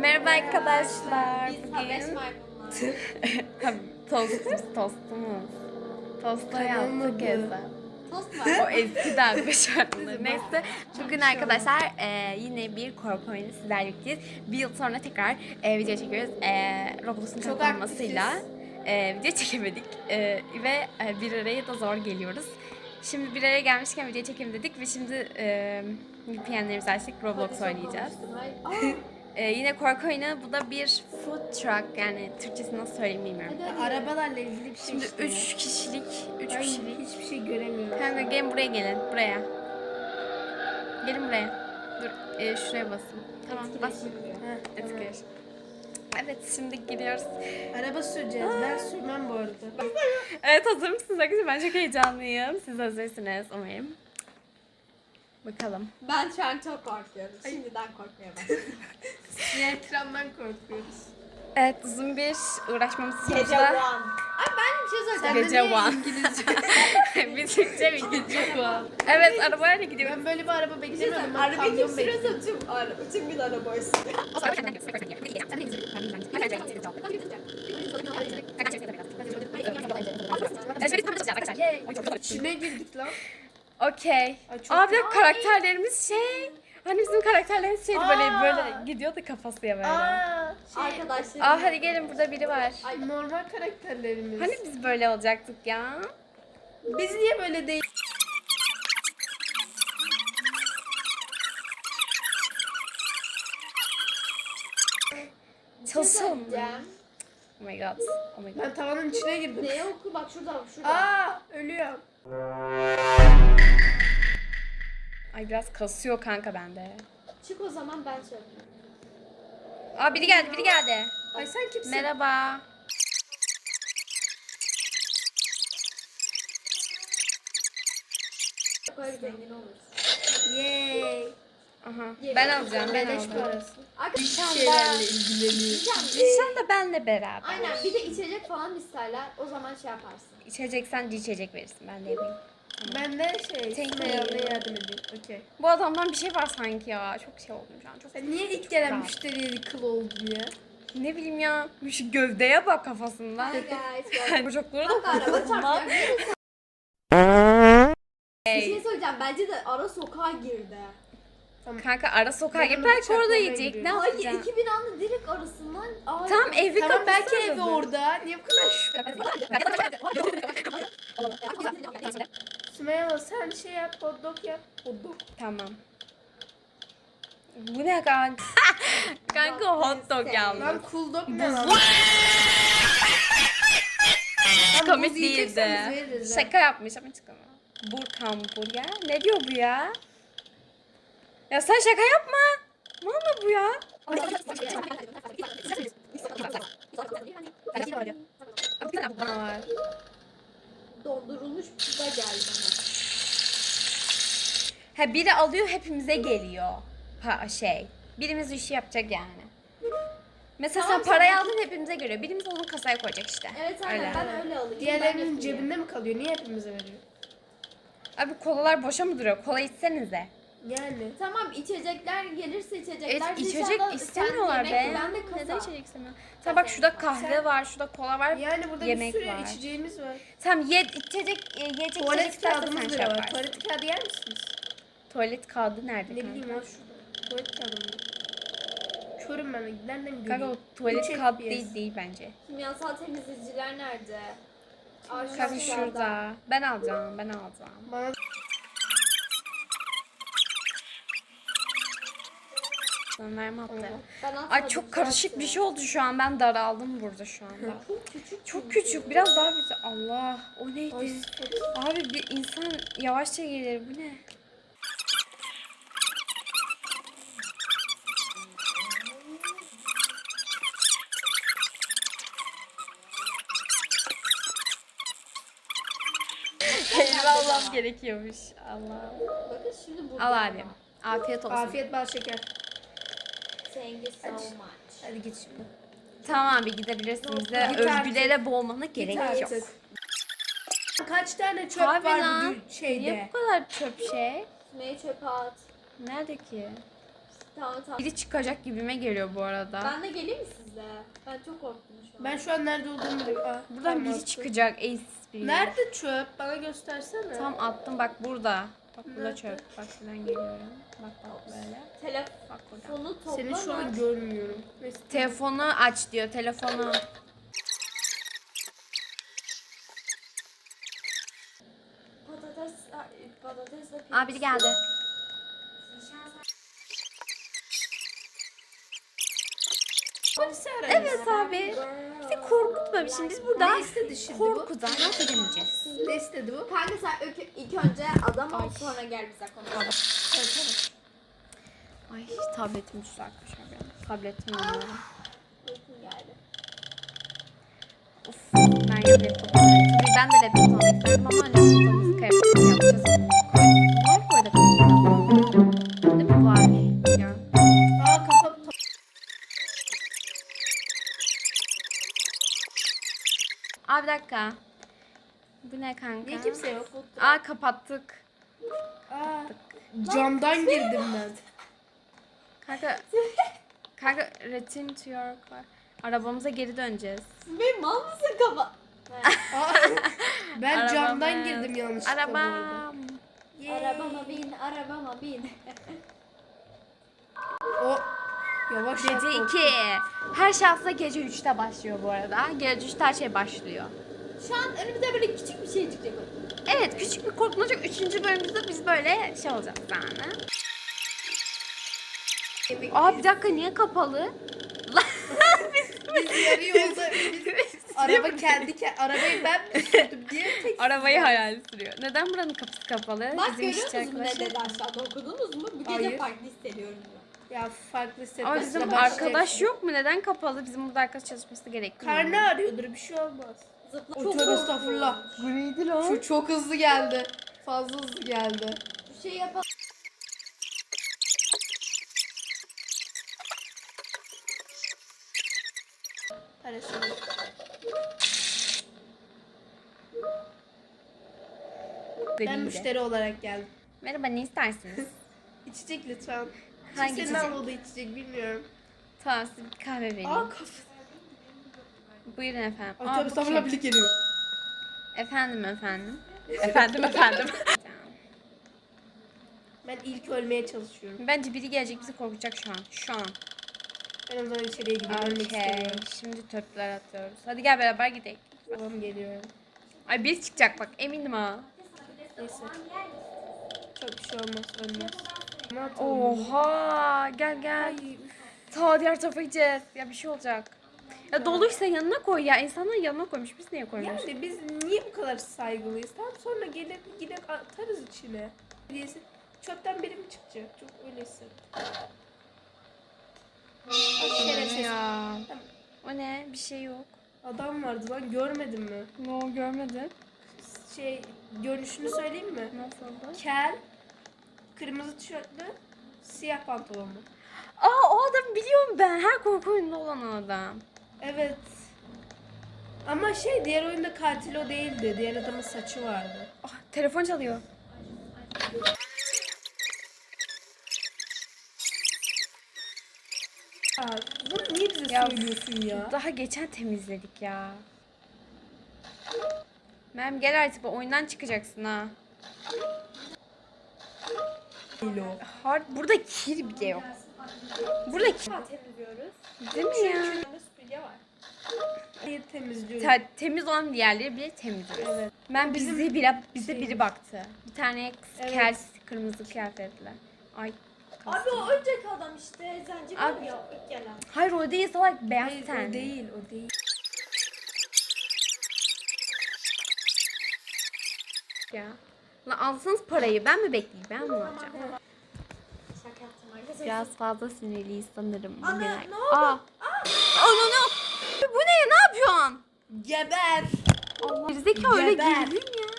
Merhaba arkadaşlar. Biz habeş maymunlar. tostumuz, tostumuz. Tosta yaptık hesap. Tost O eskiden başarılı. Neyse bugün arkadaşlar e, yine bir korku oyunu sizlerle birlikteyiz. Bir yıl sonra tekrar e, video çekiyoruz. E, Roblox'un kapanmasıyla e, video çekemedik. E, ve e, bir araya da zor geliyoruz. Şimdi bir araya gelmişken video çekelim dedik ve şimdi e, VPN'lerimizi açtık. Roblox oynayacağız. Ay, Ee, yine korku oyunu. Bu da bir food truck. Yani Türkçesini nasıl söyleyeyim bilmiyorum. hadi hadi. Arabalarla ilgili bir şey Şimdi işte. 3 kişilik, 3 Ben kişilik. hiçbir şey göremiyorum. Kanka gelin buraya gelin. Buraya. Gelin buraya. Dur e, şuraya basın. Tamam bas. Ha, tamam. Evet şimdi gidiyoruz. Araba süreceğiz. Ben sürmem bu arada. Evet hazır mısınız arkadaşlar? Ben çok heyecanlıyım. Siz hazırsınız umarım. Bakalım. Ben şu an çok korkuyorum. Şimdiden korkmaya başladım. Diğer tramdan korkuyoruz. Evet uzun bir uğraşmamız Gece one. sonuçta. Ay ben bir şey söyleyeceğim. Gece niye one. İngilizce? bir Türkçe bir Gece one. Evet arabayla gidiyoruz. Ben böyle bir araba şey beklemiyordum. Ben Arabayı kim kamyon bekliyorum. sürüyorsa tüm, ara, tüm gün araba üstü. İçine girdik lan. Okey. Ay, çok dakika karakterlerimiz şey. Hani bizim karakterlerimiz şeydi böyle Aa. böyle gidiyordu kafası ya böyle. Aa, Aa, şey, Arkadaşlar. hadi gelin burada biri var. Ay, normal karakterlerimiz. Hani biz böyle olacaktık ya? Biz niye böyle değil? Çalışalım söyleyeceğim. Oh my god. Oh my god. Ben tavanın içine girdim. Neye oku bak şurada şurada. Aa, ölüyorum. Ay biraz kasıyor kanka bende. Çık o zaman ben söyleyeyim. Aa biri geldi biri geldi. Ay sen kimsin? Merhaba. Böyle zengin oluruz. Yay. Aha. Ben alacağım ben Beleş alacağım. parası. Arkadaşlar Şeylerle ilgileniyor. Sen de benle beraber. Aynen bir de içecek falan isterler. O zaman şey yaparsın. İçeceksen içecek verirsin ben de yapayım. Ben de şey, you. yardıma yardım edeyim. Okey. Bu adamdan bir şey var sanki ya. Çok şey oldum şu an. Çok Sen niye ilk gelen rahat. müşteriye kıl oldun ya? Ne bileyim ya. Şu gövdeye bak kafasından. Hi guys. Bacakları Bak da araba çarpacak. Bir şey söyleyeceğim. Bence de ara sokağa girdi. Kanka ara sokağa gir onu belki orada bıçaklamaya yiyecek. Ne. Hayır yapacaksın? iki binanın direkt arasından. Ay, Tamam evi Tamam belki kapatsanıza evi da. orada. Niye bu kadar şüphe? Sümeyye abla sen şey yap, hot dog yap. Hot dog. Tamam. Bu ne kanka? kanka hot dog Lan yalnız. cool dog ne lan? Komik buz değildi. biz veririz ha. Şaka yapmış ama çıkamıyor. Burkan burger. Ne diyor bu ya? Ya sen şaka yapma. Ne oldu bu ya? Bana var. Dondurulmuş pizza geldi bana. Ha biri alıyor hepimize geliyor. Ha şey. Birimiz işi yapacak yani. Mesela Tamam, sen parayı aldın hepimize göre. Birimiz onu kasaya koyacak işte. Evet aynen Öyle. ben öyle alayım. Diğerlerinin cebinde mi kalıyor? Niye hepimize veriyor? Abi kolalar boşa mı duruyor? Kola içsenize. Yani. Tamam içecekler gelirse içecekler. Evet, Biz içecek istemiyorlar sen be. yemek, Ben de kasa. Neden içecek istemiyor? Tamam bak şurada kahve var, şurada kola var. Yani burada Yemek bir sürü var. içeceğimiz var. Tamam ye, içecek, e, yiyecek içecek Tuvalet istersen sen kağıdımız şey bile var. yaparsın. Tuvalet kağıdı yer misiniz? Tuvalet kağıdı nerede Ne kanka? bileyim ya şurada. Tuvalet kağıdı mı? Körüm ben. Nereden göreyim? Kanka o tuvalet Üç kağıdı FPS. değil değil bence. Kimyasal temizleyiciler nerede? Kanka şurada. Ben alacağım, ben alacağım. Bana Ömer mi attı? Ay çok karışık bir şey oldu şu an. Ben daraldım burada şu anda. Çok küçük. Çok küçük. Biraz daha güzel. Allah o neydi? Abi bir insan yavaşça gelir. Bu ne? Elime almam gerekiyormuş. Allah. Bakın şimdi burada. Al abi. Afiyet olsun. Afiyet bal şeker. Thank you so Hadi. much. Hadi git şimdi. Tamam abi gidebilirsin. Bize Git övgülere boğmana gerek Git yok. artık. Kaç tane çöp Abi var lan. bu dü- şeyde? Niye bu kadar çöp şey? Sümeyye çöpe at. Nerede ki? Tamam tamam. Biri çıkacak gibime geliyor bu arada. Ben de geleyim mi sizle? Ben çok korktum şu an. Ben şu an nerede olduğumu biliyorum. Buradan biri çıkacak. Ace biri. Nerede çöp? Bana göstersene. Tam attım bak burada. Bak burada çöp. Bak şuradan geliyorum. Bak bak böyle. Telefonu Bak burada. topla. Seni şu an görmüyorum. Neyse. Telefonu aç diyor. Telefonu. Patates, ay, patatesle Aa biri geldi. Polisi arayın. Evet abi. Bizi korkutma. Şimdi biz burada Ne istedi şimdi bu? korkudan nasıl edemeyeceğiz? Ne istedi bu? Kanka sen ilk, ilk önce adam ol sonra gel bize konuşalım. Ay tabletim düştü arkadaşlar benim. Tabletim yanıyor. Uykum geldi. Of ben yine laptop. Tabii ben de laptop almak isterdim ama laptopumuz kayıp yapacağız. Dakika. Bu ne kanka? Niye kimse yok? Aa kapattık. Aa, camdan girdim ben. Kanka. kanka return to your car. Arabamıza geri döneceğiz. Benim mal mısın kafa? Aa, ben Arabamız. camdan girdim yanlışlıkla. Arabam. arabama bin, arabama bin. O yavaş Gece yap, 2. Her aslında gece 3'te başlıyor bu arada. Gece 3'te her şey başlıyor. Şu an önümüzde böyle küçük bir şey çıkacak. Evet küçük bir korkmacık 3. bölümümüzde biz böyle şey olacağız yani. Aa bir dakika niye kapalı? Biz yarı yolda biz, araba kendi ke- arabayı ben mi sürdüm diye tek Arabayı hayal sürüyor. Neden buranın kapısı kapalı? Bak Bizim görüyor musunuz ne dedi aşağıda okudunuz mu? Bu gece Hayır. farklı hissediyorum diyor. ya farklı hissetmesine Ama bizim başlayacak. arkadaş yok mu? Neden kapalı? Bizim burada arkadaş çalışması gerekiyor. Karnı ağrıyordur bir şey olmaz. Zıpla çok korktum. estağfurullah. Bu neydi lan? Şu çok hızlı geldi. Fazla hızlı geldi. Bir şey yapalım. Parasını. Ben Deliydi. müşteri olarak geldim. Merhaba ne istersiniz? İçecek lütfen. Hangi Kimsenin içecek? almadığı içecek bilmiyorum. tamam size bir kahve vereyim. Aa kafı. Buyurun efendim. Ay Aa, tövbe bu kim? biri geliyor. Efendim efendim. efendim efendim. Ben ilk ölmeye çalışıyorum. Bence biri gelecek bizi korkutacak şu an. Şu an. Ben o zaman içeriye gidiyorum. Ölmek Okey. Şimdi töpler atıyoruz. Hadi gel beraber gidelim. Tamam geliyorum. Ay bir çıkacak bak eminim ha. Neyse. Çok bir şey olmaz ölmez. Ne yapalım? Oha gel gel. Ta diğer tarafa gideceğiz. Ya bir şey olacak. Ya doluysa yanına koy ya. İnsanlar yanına koymuş. Biz niye koymuyoruz? Yani biz niye bu kadar saygılıyız? Tamam sonra gelip yine atarız içine. Birisi çöpten biri mi çıkacak? Çok öyle hissettim. Ay, şerefsiz. ya. O ne? Bir şey yok. Adam vardı lan görmedin mi? No görmedin. Şey görünüşünü söyleyeyim mi? Nasıldı? Kel, kırmızı tişörtlü, siyah pantolonlu. Aa o adamı biliyorum ben. Her korku oyununda olan o adam. Evet. Ama şey diğer oyunda katil o değildi. Diğer adamın saçı vardı. Ah, telefon çalıyor. Aa, bunu niye bize Ya, söylüyorsun ya? Daha geçen temizledik ya. Mem gel artık bu oyundan çıkacaksın ha. Hard burada kir bile yok. Burada kir. temizliyoruz. Değil mi ya? Şurada süpürge var. Niye temizliyorum? Te- temiz olan diğerleri bile temizliyoruz. Evet. Ben Bizim bizi bile bize şey- biri baktı. Bir tane kız Evet. kel kırmızı kıyafetli. Ay. Abi o önceki adam işte. Zenci var Abi- ya ilk gelen. Hayır o değil salak beyaz Hayır, ten. o değil, o değil. Ya. Lan alsanız parayı ben mi bekleyeyim ben mi alacağım? Arkadaşlar. Biraz fazla sinirliyiz sanırım. Ana, bugün. ne oldu? Aa. Ana ne? Bu ne? Ne yapıyorsun? Geber! Allah. Gerizekalı öyle girdin ya.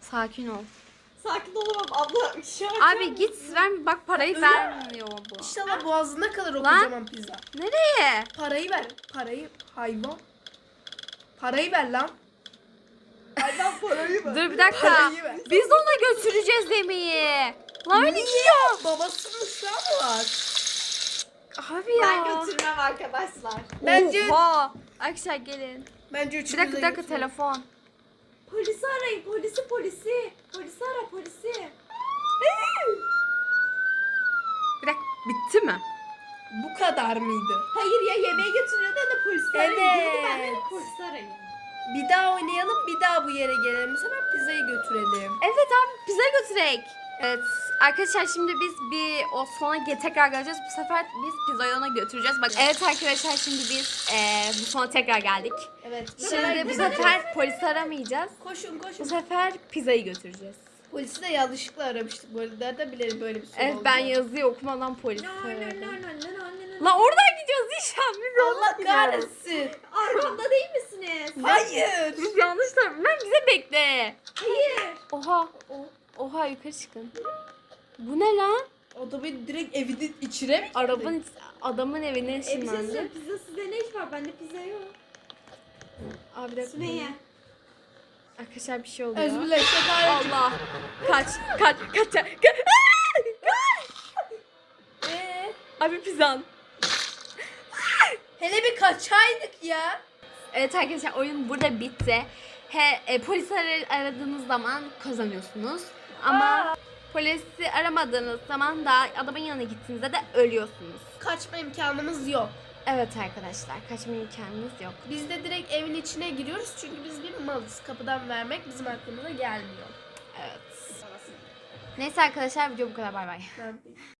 Sakin ol. Sakin olamam abla. Şu an Abi git ver bak parayı Öyle- vermiyor bu. İnşallah boğazına kalır o Lan. kocaman pizza. Nereye? Parayı ver. Parayı hayvan. Parayı ver lan. Ben parayı ver. Dur bir dakika. Parayı ver. Biz ona götüreceğiz yemeği. Lan niye? Babasının uşağı mı var? Abi ya. Ben götürmem arkadaşlar. Bence Oha. Arkadaşlar gelin. bence Bir üçümüz dakika bir dakika telefon. Polisi arayın polisi polisi. Polisi ara polisi. Bir dakika bitti mi? Bu kadar mıydı? Hayır ya yemeğe götürüyordu da polisi arayın diyordu. Ben de Evet. polisi arayın. Bir daha oynayalım, bir daha bu yere gelelim. Bu sefer pizzayı götürelim. Evet abi bize götürek. Evet arkadaşlar şimdi biz bir o sona ge- tekrar geleceğiz. Bu sefer biz pizzayı ona götüreceğiz. Bak evet arkadaşlar şimdi biz eee bu sona tekrar geldik. Evet. Şimdi bu sefer polisi aramayacağız. Koşun Bu koşun. sefer pizzayı götüreceğiz. Polisi de yanlışlıkla aramıştık bu arada. Nereden bilelim böyle bir soru Evet ben olacağını? yazıyı okumadan no no. La oradan gidiyoruz inşallah biz Allah yanlış gidiyoruz. kahretsin. Arkamda değil misiniz? Hayır. Biz yanlış taraf. Ben bize bekle. Hayır. Oha. Oha yukarı çıkın. Bu ne lan? Adamın direkt evinin içine mi Arabanın adamın evine E bir şey ışınlandı. söyleyeyim pizza sizde ne iş var? Bende pizza yok. Abi bir dakika. Sümeyye. Arkadaşlar bir şey oluyor. Özbürleşme Allah. Kaç, kaç, kaç, kaç. Ee, Abi pizzan. hele bir kaçaydık ya. Evet arkadaşlar oyun burada bitti. He, e, polisi ar- aradığınız zaman kazanıyorsunuz. Ama polisi aramadığınız zaman da adamın yanına gittiğinizde de ölüyorsunuz. Kaçma imkanımız yok. Evet arkadaşlar kaçma imkanınız yok. Biz de direkt evin içine giriyoruz çünkü biz bir malız. Kapıdan vermek bizim aklımıza gelmiyor. Evet. Neyse arkadaşlar video bu kadar bay bay.